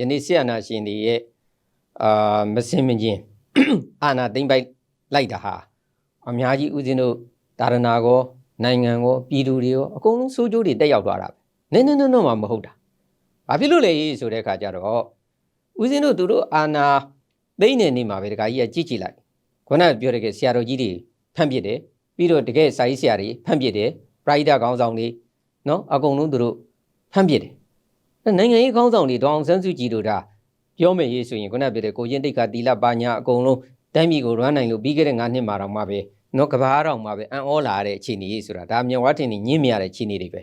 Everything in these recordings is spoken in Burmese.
ယနေ့ဆီယနာရှင်တွေရဲ့အာမစင်မချင်းအာနာသိမ့်ပိုက်လိုက်တာဟာအများကြီးဦးဇင်းတို့ဒါရနာကောနိုင်ငံကောပြည်သူတွေရောအကုန်လုံးစိုးကျိုးတွေတက်ရောက်သွားတာပဲနည်းနည်းနည်းတော့မှမဟုတ်တာဘာဖြစ်လို့လဲဆိုတဲ့အခါကျတော့ဦးဇင်းတို့သူတို့အာနာသိမ့်နေနေမှာပဲတခါကြီးကကြည့်ကြည့်လိုက်ခုနကပြောတဲ့ကဆရာတော်ကြီးတွေဖန့်ပစ်တယ်ပြီးတော့တကယ်စာရေးဆရာတွေဖန့်ပစ်တယ်ပရိုက်တာခေါင်းဆောင်တွေနော်အကုန်လုံးသူတို့ဖန့်ပစ်တယ်အဲ့ နိုင်ငံရေးခေါင်းဆောင်တွေဒေါအောင်ဆန်းစုကြည်တို့ဒါပြောမယ်ရေးဆိုရင်ခုနပြောတဲ့ကိုရင်တိတ်ကတီလာပါညာအကုန်လုံးတိုင်းပြည်ကိုရမ်းနိုင်လို့ပြီးခဲ့တဲ့9နှစ်မှာတော့မှပဲနော်ကဘာတော့မှပဲအံ့ဩလာတဲ့အခြေအနေကြီးဆိုတာဒါမြောက်ဝါထင်နေညင်းမြရတဲ့အခြေအနေတွေပဲ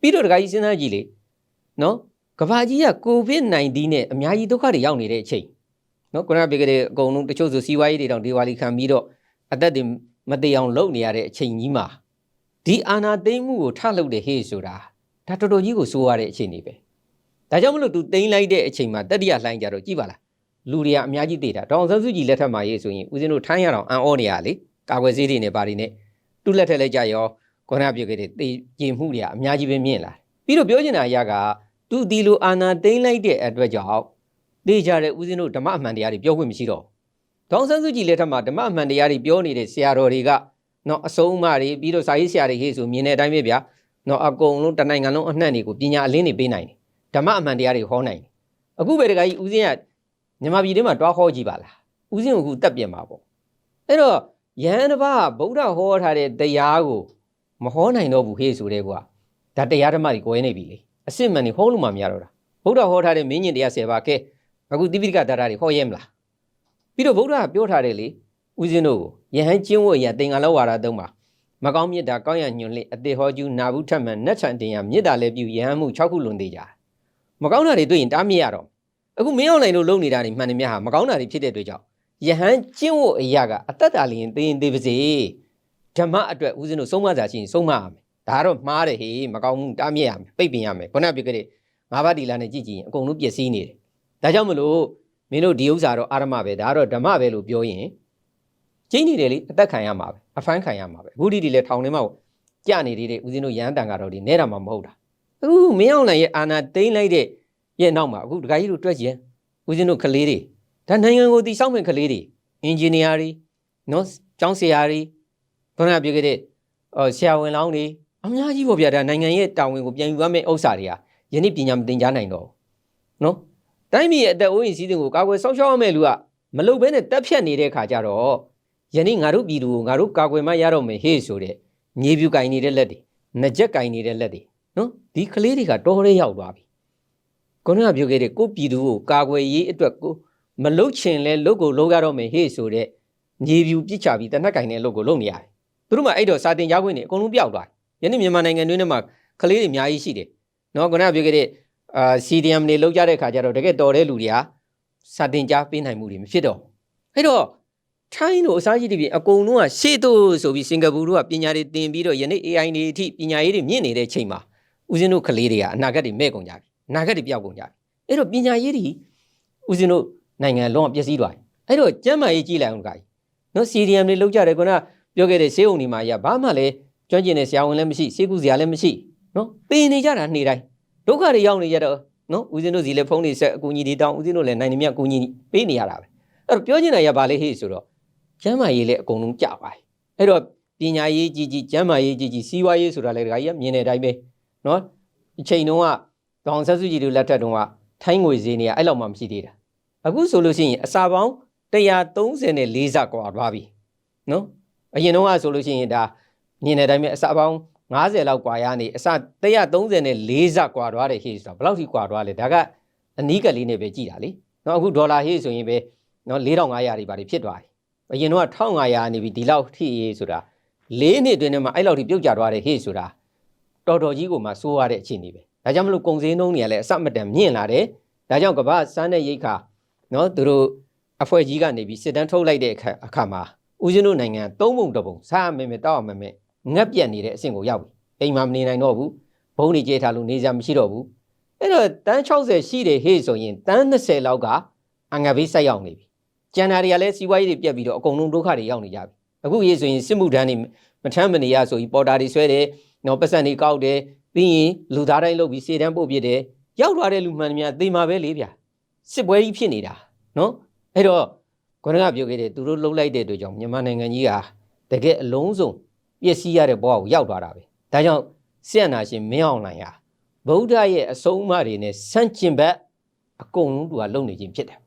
ပြီးတော့တခါကြီးစဉ်းစားကြည့်လေနော်ကဘာကြီးကကိုဗစ် -19 နဲ့အများကြီးဒုက္ခတွေရောက်နေတဲ့အချိန်နော်ခုနပြောခဲ့တဲ့အကုန်လုံးတချို့ဆိုစီးပွားရေးတွေတောင်ဒေဝါလီခံပြီးတော့အသက်တွေမတေအောင်လုပ်နေရတဲ့အချိန်ကြီးမှာဒီအာနာသိမ့်မှုကိုထလုပ်တဲ့ဟေ့ဆိုတာဒါတော်တော်ကြီးကိုစိုးရတဲ့အခြေအနေပဲ ဒါကြောင့်မလို့ तू တိမ့်လိုက်တဲ့အချိန်မှာတတိယလှိုင်းကြတော့ကြည်ပါလားလူတွေကအများကြီးတေးတာဒေါအောင်ဆန်းစုကြည်လက်ထက်မှာရေးဆိုရင်ဦးဇင်းတို့ထိုင်းရအောင်အံ့ဩနေရလေကာကွယ်ဆေးတွေနဲ့ပါတွေနဲ့သူ့လက်ထက်လဲကြရောခေါနာပြုတ်ခဲ့တဲ့တေးကျင်မှုတွေကအများကြီးပဲမြင့်လာတယ်ပြီးတော့ပြောချင်တာအရာက तू ဒီလိုအာနာတိမ့်လိုက်တဲ့အတွက်ကြောင့်တေးကြတဲ့ဦးဇင်းတို့ဓမ္မအမှန်တရားတွေပြောခွင့်မရှိတော့ဘူးဒေါအောင်ဆန်းစုကြည်လက်ထက်မှာဓမ္မအမှန်တရားတွေပြောနေတဲ့ဆရာတော်တွေကနော်အစုံအမတွေပြီးတော့စာရေးဆရာတွေဟေ့ဆိုမြင်တဲ့အတိုင်းပဲဗျာနော်အကုန်လုံးတစ်နိုင်ငံလုံးအနှံ့တွေကိုပညာအလင်းတွေပေးနိုင်တယ် ဓမ္မအမှန်တရားတွေဟောနိုင်တယ်အခုပဲတခါကြီးဦးဇင်းကမြန်မာပြည်ထဲမှာတွားဟောကြည့်ပါလားဦးဇင်းကအခုတက်ပြင်ပါပေါ့အဲ့တော့ယဟန်တစ်ပါးကဗုဒ္ဓဟောထားတဲ့တရားကိုမဟောနိုင်တော့ဘူးဟေ့ဆိုတဲ့ကွာဒါတရားဓမ္မတွေကိုယ်နေပြီလေအစစ်မှန်တွေဟောလို့မှမရတော့တာဗုဒ္ဓဟောထားတဲ့မင်းညင်တရား10ပါးကဲအခုတိပိဋကဒါရတွေဟောရဲမလားပြီးတော့ဗုဒ္ဓကပြောထားတယ်လေဦးဇင်းတို့ကိုယဟန်ကျင့်ဝတ်ရသင်္ကလောဝါဒသုံးပါမကောင်းမြတ်တာကောင်းရညွန်လေအတေဟောကျူးနာဘူးထက်မှန်နတ်ချန်တင်ရမြတ်တာလည်းပြုယဟန်မှု6ခုလွန်သေးကြတယ် မကောင်းတာတွေတွေ့ရင်တားမြစ်ရတော့အခုမင်းအောင်နိုင်လို့လုံနေတာတွေမှန်တယ်များဟာမကောင်းတာတွေဖြစ်တဲ့အတွက်ကြောင့်ယဟန်ကျင့်ဝတ်အရာကအတ္တတာလျင်သိရင်သိပါစေဓမ္မအတွက်ဦးဇင်းတို့ဆုံးမစာရှိရင်ဆုံးမရမယ်ဒါကတော့မှားတယ်ဟေးမကောင်းဘူးတားမြစ်ရမယ်ပိတ်ပင်ရမယ်ခုနကပြောခဲ့တဲ့ငါးပါးတီလာနဲ့ကြည့်ကြည့်ရင်အကုန်လုံးပျက်စီးနေတယ်ဒါကြောင့်မလို့မင်းတို့ဒီဥစ္စာတော့အာရမပဲဒါကတော့ဓမ္မပဲလို့ပြောရင်ကျင်းနေတယ်လေအသက်ခံရမှာပဲအဖမ်းခံရမှာပဲအခုဒီဒီလေထောင်ထဲမှာကြာနေသေးတယ်ဦးဇင်းတို့ရဟန်းတန်ကတော့ဒီနဲတာမှမဟုတ်တာ အခုမင်းအောင်လှိုင်ရဲ့အာဏာသိမ်းလိုက်တဲ့ရဲ့နောက်မှာအခုဒကာကြီးတို့တွက်ကြည့်ဦးဇင်းတို့ကလေးတွေဒါနိုင်ငံကိုတည်ဆောက်မဲ့ကလေးတွေအင်ဂျင်နီယာတွေနော်ကျောင်းဆရာတွေခုနကပြောခဲ့တဲ့အော်ဆရာဝန်လောင်းတွေအများကြီးပေါ့ဗျာဒါနိုင်ငံရဲ့တာဝန်ကိုပြန်ယူရမယ့်ဥစ္စာတွေကယနေ့ပညာမသင်ကြားနိုင်တော့ဘူးနော်တိုင်းပြည်ရဲ့အသက်အိုးအိမ်စည်းစိမ်ကိုကာကွယ်စောင့်ရှောက်ရမယ့်လူကမလုပ်ဘဲနဲ့တက်ဖြတ်နေတဲ့ခါကျတော့ယနေ့ငါတို့ပြည်သူကိုငါတို့ကာကွယ်မှရတော့မယ်ဟေ့ဆိုတဲ့မြေပြူကင်နေတဲ့လက်တွေနှကြက်ကင်နေတဲ့လက်တွေ နော်ဒီကလေးတွေကတော်ရဲရောက်သွားပြီခုနကပြောခဲ့တဲ့ကိုယ့်ပြည်သူကိုကာကွယ်ရေးအတွက်ကိုမလုတ်ချင်လဲလုတ်ကိုလုတ်ရတော့မယ်ဟေ့ဆိုတဲ့ညီပြူပြစ်ချပြီးတနက်ကင်တဲ့လုတ်ကိုလုတ်နေရတယ်သူတို့မှအဲ့တော့စာတင်ကြားခွင့်တွေအကုန်လုံးပျောက်သွားတယ်ယနေ့မြန်မာနိုင်ငံတွင်းထဲမှာကလေးတွေအများကြီးရှိတယ်နော်ခုနကပြောခဲ့တဲ့အာ CDM တွေလုတ်ကြတဲ့ခါကျတော့တကယ်တော်တဲ့လူတွေကစာတင်ကြားပေးနိုင်မှုတွေမဖြစ်တော့အဲ့တော့ထိုင်းတို့အစားကြီးတွေပြင်အကုန်လုံးကရှေ့တို့ဆိုပြီးစင်ကာပူတို့ကပညာတွေသင်ပြီးတော့ယနေ့ AI တွေအထိပညာရေးတွေမြင့်နေတဲ့ချိန်မှာ ဦးဇင်းတို့ကလေးတွေကအနာဂတ်တွေမဲ့ကုန်ကြပြီအနာဂတ်တွေပျောက်ကုန်ကြပြီအဲ့တော့ပညာရေးတွေဦးဇင်းတို့နိုင်ငံလုံးဝပျက်စီးသွားပြီအဲ့တော့ကျမ်းမာရေးကြည့်လိုက်အောင်ကကြီးနော် CDM တွေလောက်ကြတယ်ခုနကပြောခဲ့တဲ့ဆေးုံတွေမှာရဘာမှလည်းကျွမ်းကျင်တဲ့ဆရာဝန်လည်းမရှိဆေးကုဆရာလည်းမရှိနော်ပင်နေကြတာနေ့တိုင်းဒုက္ခတွေရောက်နေကြတော့နော်ဦးဇင်းတို့စီလည်းဖုန်းတွေဆက်အကူအညီတွေတောင်းဦးဇင်းတို့လည်းနိုင်နေမြအကူအညီပေးနေရတာပဲအဲ့တော့ပြောချင်တာရဘာလဲဟေ့ဆိုတော့ကျမ်းမာရေးလည်းအကုန်လုံးကြပါတယ်အဲ့တော့ပညာရေးကြီးကြီးကျမ်းမာရေးကြီးကြီးစီးပွားရေးဆိုတာလည်းဒကာကြီးကမြင်တဲ့အတိုင်းပဲ နော်အချိန်တုန်းကဒေါအောင်ဆန်းစုကြည်တို့လက်ထက်တုန်းကထိုင်းငွေဈေးနေရအဲ့လောက်မှမရှိသေးတာအခုဆိုလို့ရှိရင်အစာပေါင်း134ဇကွာသွားပြီနော်အရင်တုန်းကဆိုလို့ရှိရင်ဒါမြင်တဲ့အတိုင်းပဲအစာပေါင်း90လောက်ကွာရနေအစ134ဇကွာသွားတယ်ဟေ့ဆိုတာဘယ်လောက်ထိကွာသွားလဲဒါကအနီးကလေးနဲ့ပဲကြည်တာလေနော်အခုဒေါ်လာဟေ့ဆိုရင်ပဲနော်4500တွေပါဖြစ်သွားပြီအရင်တုန်းက1500နေပြီဒီလောက်ထိရေးဆိုတာ၄နှစ်အတွင်းထဲမှာအဲ့လောက်ထိပြုတ်ကျသွားတယ်ဟေ့ဆိုတာ တော်တော်ကြီးကိုမှစိုးရတဲ့အခြေအနေပဲဒါကြောင့်မလို့ကုံစင်းနှုံးတွေကလည်းအစမတန်မြင့်လာတယ်ဒါကြောင့်ကမ္ဘာစမ်းတဲ့ရိတ်ခါနော်သူတို့အဖွဲ့ကြီးကနေပြီးစစ်တမ်းထုတ်လိုက်တဲ့အခါအခါမှာဦးဇင်းတို့နိုင်ငံသုံးပုံတစ်ပုံစားမယ်မယ်တောက်မယ်မယ်ငက်ပြက်နေတဲ့အဆင့်ကိုရောက်ပြီအိမ်မှာမနေနိုင်တော့ဘူးဘုံတွေကျဲထားလို့နေစရာမရှိတော့ဘူးအဲ့တော့တန်း60ရှိတယ်ဟေ့ဆိုရင်တန်း20လောက်ကအငတ်ဘေးဆက်ရောက်နေပြီကျန်တာတွေကလည်းစီးပွားရေးတွေပြက်ပြီးတော့အကုန်လုံးဒုက္ခတွေရောက်နေကြပြီ အခုရေးဆိုရင်စစ်မှုထမ်းတွေမထမ်းမနေရဆိုပြီးပေါ်တာတွေဆွဲတယ်နော်ပတ်စံတွေကောက်တယ်ပြီးရင်လူသားတိုင်းလုပ်ပြီးစေတန်းပို့ပြစ်တယ်ရောက်သွားတဲ့လူမှန်များသေမှာပဲလေဗျာစစ်ပွဲကြီးဖြစ်နေတာနော်အဲ့တော့ခေါင်းကပြောခဲ့တယ်သူတို့လှုပ်လိုက်တဲ့အတွက်ကြောင့်မြန်မာနိုင်ငံကြီးဟာတကယ်အလုံးစုံပျက်စီးရတဲ့ဘဝကိုရောက်သွားတာပဲဒါကြောင့်ဆီယနာရှင်မင်းအောင်လှိုင်ဟာဗုဒ္ဓရဲ့အဆုံးအမတွေနဲ့ဆန့်ကျင်ဘက်အကုန်လုံးသူကလုံနေခြင်းဖြစ်တယ်